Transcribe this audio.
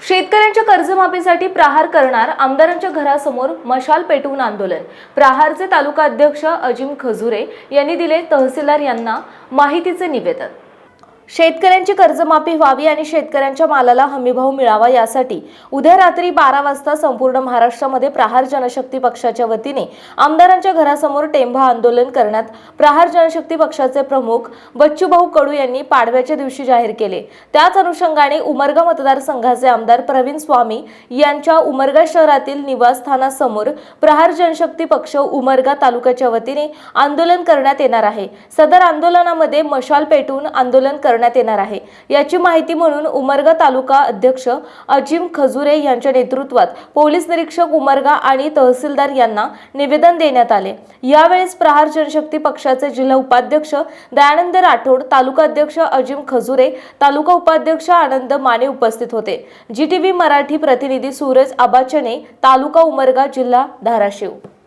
शेतकऱ्यांच्या कर्जमाफीसाठी प्रहार करणार आमदारांच्या घरासमोर मशाल पेटवून आंदोलन. प्रहारचे तालुका अध्यक्ष अजिम खजुरे यांनी दिले तहसीलदार यांना माहितीचे निवेदन. शेतकऱ्यांची कर्जमाफी व्हावी आणि शेतकऱ्यांच्या मालाला हमीभाव मिळावा यासाठी उद्या रात्री बारा वाजता संपूर्ण महाराष्ट्रामध्ये प्रहार जनशक्ती पक्षाच्या वतीने आमदारांच्या घरासमोर टेंभा आंदोलन करण्यात प्रहार जनशक्ती पक्षाचे प्रमुख बच्चूभाऊ कडू यांनी पाडव्याच्या दिवशी जाहीर केले. त्याच अनुषंगाने उमरगा मतदारसंघाचे आमदार प्रवीण स्वामी यांच्या उमरगा शहरातील निवासस्थानासमोर प्रहार जनशक्ती पक्ष उमरगा तालुक्याच्या वतीने आंदोलन करण्यात येणार आहे. सदर आंदोलनामध्ये मशाल पेटवून आंदोलन कर करण्यात येणार आहे. याची माहिती म्हणून उमरगा तालुका अध्यक्ष अजिम खजुरे यांच्या नेतृत्वात पोलीस निरीक्षक उमरगा आणि तहसीलदार यांना निवेदन देण्यात आले. यावेळेस प्रहार जनशक्ती पक्षाचे जिल्हा उपाध्यक्ष दयानंद राठोड तालुका अध्यक्ष अजिम खजुरे तालुका उपाध्यक्ष आनंद माने उपस्थित होते. जी टी व्ही मराठी प्रतिनिधी सूरज आबाचने तालुका उमरगा जिल्हा धाराशिव.